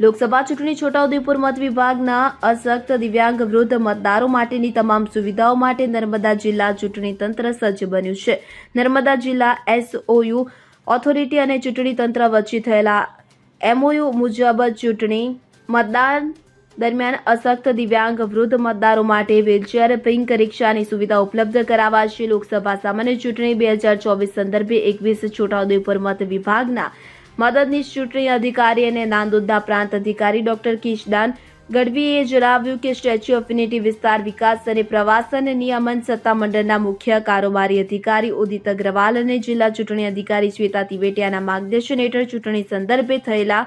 લોકસભા ચૂંટણી છોટાઉદેપુર મત વિભાગના અશક્ત દિવ્યાંગ વૃદ્ધ મતદારો માટેની તમામ સુવિધાઓ માટે નર્મદા જિલ્લા ચૂંટણી તંત્ર સજ્જ બન્યું છે. નર્મદા જિલ્લા એસઓયુ ઓથોરિટી અને ચૂંટણી તંત્ર વચ્ચે થયેલા એમઓયુ મુજબ ચૂંટણી મતદાન દરમિયાન અશક્ત દિવ્યાંગ વૃદ્ધ મતદારો માટે વ્હીલચેર, પિંક રિક્ષાની સુવિધા ઉપલબ્ધ કરાવાશે. લોકસભા સામાન્ય ચૂંટણી બે હજાર ચોવીસ સંદર્ભે એકવીસ છોટાઉદેપુર મત વિભાગના મદદનીશ ચૂંટણી અધિકારી અને નાંદોદના પ્રાંત અધિકારી ડોક્ટર કિશદાન ગઢવીએ જણાવ્યું કે સ્ટેચ્યુ ઓફ યુનિટી વિસ્તાર વિકાસ અને પ્રવાસન નિયમન સત્તામંડળના મુખ્ય કારોબારી અધિકારી ઉદિત અગ્રવાલ અને જિલ્લા ચૂંટણી અધિકારી શ્વેતા તિવેટિયાના માર્ગદર્શન હેઠળ ચૂંટણી સંદર્ભે થયેલા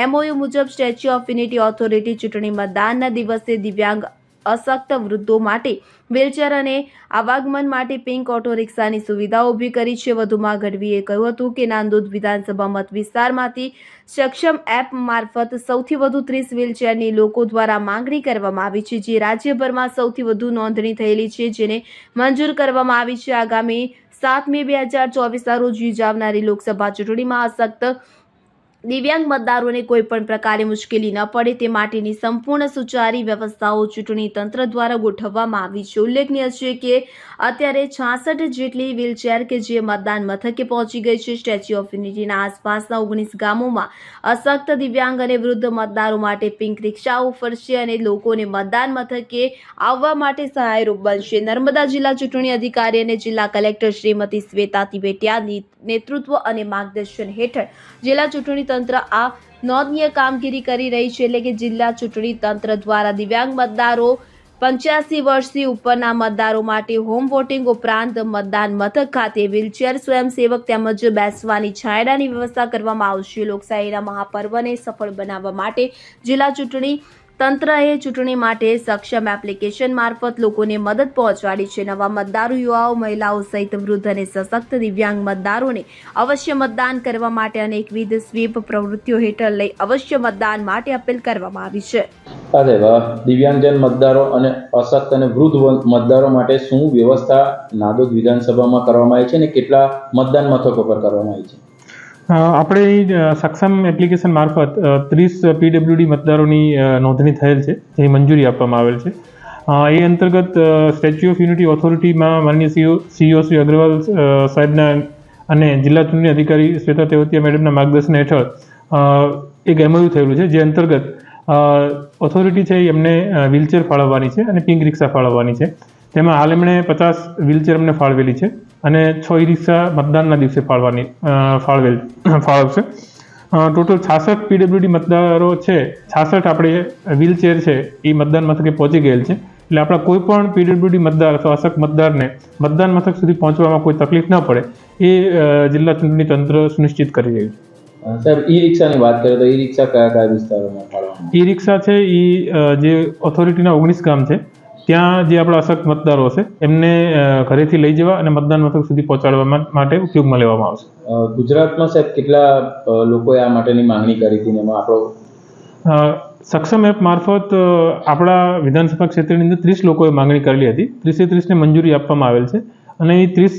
એમઓયુ મુજબ સ્ટેચ્યુ ઓફ યુનિટી ઓથોરિટી ચૂંટણી મતદાનના દિવસે દિવ્યાંગ અશક્ત વૃદ્ધો માટે વ્હીલચેર અને આવાગમન માટે પિંક ઓટો રિક્ષાની સુવિધા ઊભી કરી છે. વધુમાં ગઢવીએ કહ્યું હતું કે નાંદોદ વિધાનસભા મત વિસ્તારમાંથી સક્ષમ એપ મારફત સૌથી વધુ ત્રીસ વ્હીલચેરની લોકો દ્વારા માંગણી કરવામાં આવી છે, જે રાજ્યભરમાં સૌથી વધુ નોંધણી થયેલી છે, જેને મંજૂર કરવામાં આવી છે. આગામી સાત મે બે હજાર ચોવીસના રોજ યોજાનારી લોકસભા ચૂંટણીમાં અશક્ત દિવ્યાંગ મતદારોને કોઈ પણ પ્રકારે મુશ્કેલી ન પડે તે માટેની સંપૂર્ણ સુચારી વ્યવસ્થાઓ ચૂંટણી તંત્ર દ્વારા ગોઠવવામાં આવી છે. ઉલ્લેખનીય છે કે અત્યારે છાસઠ જેટલી વ્હીલચેર કે જે મતદાન મથકે પહોંચી ગઈ છે, સ્ટેચ્યુ ઓફ યુનિટીના આસપાસના ઓગણીસ ગામોમાં અશક્ત દિવ્યાંગ અને વૃદ્ધ મતદારો માટે પિંક રિક્ષાઓ ફરશે અને લોકોને મતદાન મથકે આવવા માટે સહાયરૂપ બનશે. નર્મદા જિલ્લા ચૂંટણી અધિકારી અને જિલ્લા કલેક્ટર શ્રીમતી શ્વેતા તિબેટિયાની નેતૃત્વ અને માર્ગદર્શન હેઠળ જિલ્લા ચૂંટણી તંત્ર આ નોંધનીય કામગીરી કરી રહી છે એટલે કે જિલ્લા ચૂંટણી તંત્ર દ્વારા દિવ્યાંગ મતદારો પંચ્યાસી વર્ષથી ઉપરના મતદારો માટે હોમ વોટિંગ ઉપરાંત મતદાન મથક ખાતે વ્હીલચેર સ્વયંસેવક તેમજ બેસવાની છાંયડાની વ્યવસ્થા કરવામાં આવશે. લોકશાહીના મહાપર્વને સફળ બનાવવા માટે જિલ્લા ચૂંટણી તંત્રએ ચૂંટણી માટે સક્ષમ એપ્લિકેશન મારફત લોકોને મદદ પહોંચાડી છે. નવા મતદારો, યુવાઓ, મહિલાઓ સહિત વૃદ્ધ અને સશક્ત દિવ્યાંગ મતદારોને અવશ્ય મતદાન કરવા માટે અનેકવિધ સ્વીપ પ્રવૃત્તિઓ હેઠળ લઈ અવશ્ય મતદાન માટે અપીલ કરવામાં આવી છે. સાથે દિવ્યાંગજન મતદારો અને અશક્ત અને વૃદ્ધ મતદારો માટે શું વ્યવસ્થા નાદોદ વિધાનસભામાં કરવામાં આવી છે અને કેટલા મતદાન મથકો પર કરવામાં આવી છે? આપણે સક્ષમ એપ્લિકેશન મારફત ત્રીસ પીડબ્લ્યુડી મતદારોની નોંધણી થયેલ છે, જે મંજૂરી આપવામાં આવેલ છે. એ અંતર્ગત સ્ટેચ્યુ ઓફ યુનિટી ઓથોરિટીમાં માન્ય સીઓ સીઓ શ્રી અગ્રવાલ સાહેબના અને જિલ્લા ચૂંટણી અધિકારી શ્વેતા તેવતિયા મેડમના માર્ગદર્શન હેઠળ એક એમઓયુ થયેલું છે, જે અંતર્ગત ઓથોરિટી છે એમને વ્હીલચેર ફાળવવાની છે અને પિંક રિક્ષા ફાળવવાની છે. તેમાં હાલ એમણે પચાસ વ્હીલચેર અમને ફાળવેલી છે અને છ ઈ રિક્ષા મતદાનના દિવસે ફાળવાની ફાળવેલ ફાળવશે. ટોટલ છાસઠ પીડબ્લ્યુડી મતદારો છે છાસઠ આપણે વ્હીલચેર છે એ મતદાન મથકે પહોંચી ગયેલ છે. એટલે આપણા કોઈ પણ પીડબ્લ્યુડી મતદાર અથવા અશક મતદારને મતદાન મથક સુધી પહોંચવામાં કોઈ તકલીફ ન પડે એ જિલ્લા ચૂંટણી તંત્ર સુનિશ્ચિત કરી રહ્યું છે. સાહેબ ઈ રિક્ષાની વાત કરીએ તો ઈ રિક્ષા કયા કયા વિસ્તારોમાં ઈ રિક્ષા છે એ જે ઓથોરિટીના ઓગણીસ ગામ છે ત્યાં જે આપણા અશક્ત મતદારો છે એમને ઘરેથી લઈ જવા અને મતદાન મથક સુધી પહોંચાડવા માટે ઉપયોગમાં લેવામાં આવશે. ગુજરાતમાં સાહેબ કેટલા લોકોએ આ માટેની માંગણી કરી હતી એમાં આપણો? સક્ષમ એપ મારફત આપણા વિધાનસભા ક્ષેત્રની અંદર ત્રીસ લોકોએ માંગણી કરેલી હતી. ત્રીસે ત્રીસને મંજૂરી આપવામાં આવેલ છે અને એ ત્રીસ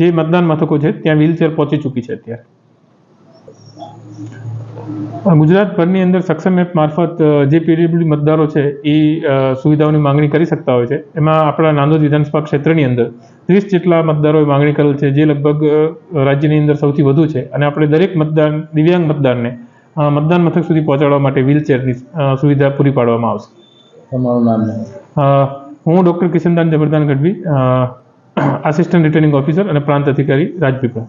જે મતદાન મથકો છે ત્યાં વ્હીલચેર પહોંચી ચૂકી છે અત્યારે. ગુજરાતભરની અંદર સક્ષમ એપ મારફત જે પીડબ્લ્યુડી મતદારો છે એ સુવિધાઓની માંગણી કરી શકતા હોય છે. એમાં આપણા નાંદોદ વિધાનસભા ક્ષેત્રની અંદર ત્રીસ જેટલા મતદારોએ માંગણી કરેલ છે જે લગભગ રાજ્યની અંદર સૌથી વધુ છે. અને આપણે દરેક મતદાન દિવ્યાંગ મતદારને મતદાન મથક સુધી પહોંચાડવા માટે વ્હીલચેરની સુવિધા પૂરી પાડવામાં આવશે. તમારું નામ હું doctor Kishandan Jabardan Gadhvi assistant returning officer અને પ્રાંત અધિકારી રાજપીપળા.